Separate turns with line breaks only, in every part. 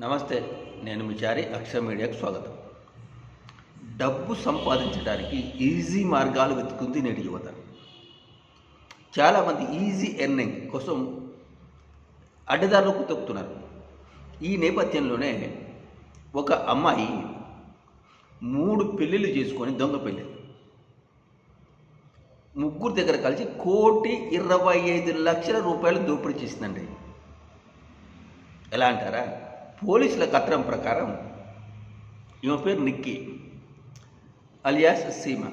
నమస్తే నేను మిచారి అక్షర మీడియాకు స్వాగతం. డబ్బు సంపాదించడానికి ఈజీ మార్గాలు వెతుకుంది నేటి యువత. చాలామంది ఈజీ ఎర్నింగ్ కోసం అడ్డదారులకు తొక్కుతున్నారు ఈ నేపథ్యంలోనే ఒక అమ్మాయి మూడు పెళ్ళిళ్ళు చేసుకొని దొంగ పెళ్ళి. ముగ్గురు దగ్గర కలిసి కోటి ఇరవై ఐదు లక్షల రూపాయలు దోపిడీ చేసిందండి. ఎలా అంటారా? పోలీసుల కథనం ప్రకారం ఈమె పేరు నిక్కీ అలియాస్ సీమ.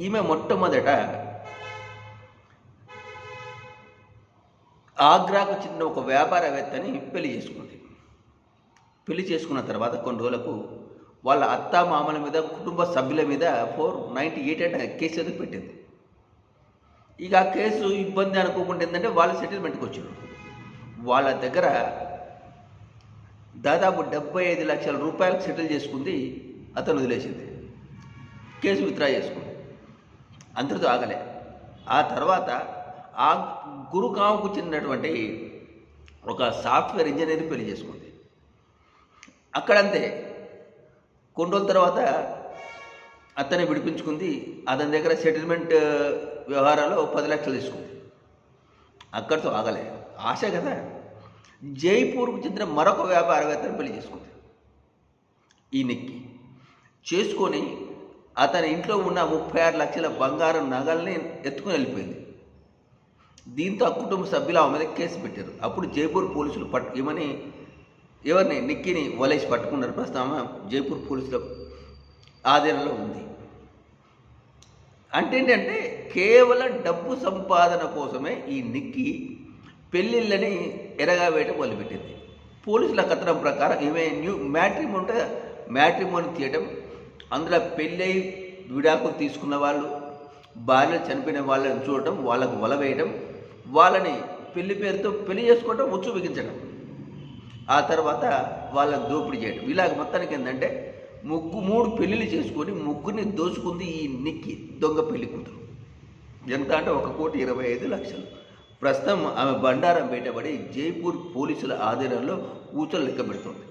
ఈమె మొట్టమొదట ఆగ్రాకు చెందిన ఒక వ్యాపారవేత్తని పెళ్ళి చేసుకుంది. పెళ్ళి చేసుకున్న తర్వాత కొన్ని రోజులకు వాళ్ళ అత్త మామల మీద కుటుంబ సభ్యుల మీద ఫోర్ నైంటీ ఎయిట్ అంటే కేసు ఎదురు పెట్టింది? ఇక ఆ కేసు ఇబ్బంది అనుకోకుండా ఏంటంటే వాళ్ళ సెటిల్మెంట్కి వచ్చారు. వాళ్ళ దగ్గర దాదాపు డెబ్బై ఐదు లక్షల రూపాయలకు సెటిల్ చేసుకుంది అతను వదిలేసింది. కేసు విత్డ్రా చేసుకుంది. అంతటితో ఆగలే. ఆ తర్వాత ఆ గురుగాంకు చెందినటువంటి ఒక సాఫ్ట్వేర్ ఇంజనీర్ పెళ్ళి చేసుకుంది. అక్కడంతే. కొన్ని రోజుల తర్వాత అతన్ని విడిపించుకుంది. అతని దగ్గర సెటిల్మెంట్ వ్యవహారాలు పది లక్షలు తీసుకుంది. అక్కడితో ఆగలే. ఆశ కదా? జైపూర్కు చెందిన మరొక వ్యాపారవేత్తను పెళ్ళి చేసుకుంది. ఈ నిక్కి చేసుకొని అతని ఇంట్లో ఉన్న ముప్పై ఆరు లక్షల బంగారం నగల్ని ఎత్తుకుని వెళ్ళిపోయింది. దీంతో ఆ కుటుంబ సభ్యులు ఆమె మీద కేసు పెట్టారు. అప్పుడు జైపూర్ పోలీసులు పట్టు ఏమని ఎవరిని నిక్కిని వలేసి పట్టుకున్నారు. ప్రస్తుతం ఆమె జైపూర్ పోలీసుల ఆధీనంలో ఉంది. అంటే ఏంటంటే కేవలం డబ్బు సంపాదన కోసమే ఈ నిక్కి పెళ్ళిళ్ళని ఎరగావేయటం మొదలుపెట్టింది. పోలీసుల కథనం ప్రకారం ఈమె న్యూ మ్యాట్రిమ్ ఉంటే మ్యాట్రిమోని తీయటం అందులో పెళ్ళై విడాకులు తీసుకున్న వాళ్ళు భార్య చనిపోయిన వాళ్ళని చూడటం వాళ్ళకు వల వేయటం వాళ్ళని పెళ్ళి పేరుతో పెళ్ళి చేసుకోవటం ఉచ్చు బిగించడం ఆ తర్వాత వాళ్ళని దోపిడీ చేయడం ఇలాగ మొత్తానికి ఏంటంటే ముగ్గు మూడు పెళ్ళిళ్ళు చేసుకొని ముగ్గురిని దోచుకుంది ఈ నిక్కి దొంగ పెళ్ళి కూతురు. ఎంత అంటే ఒక కోటి ఇరవై ఐదు లక్షలు. ప్రస్తుతం ఆమె బండారం బయటపడి జైపూర్ పోలీసుల ఆధీనంలో ఊచలు లెక్క పెడుతుంది.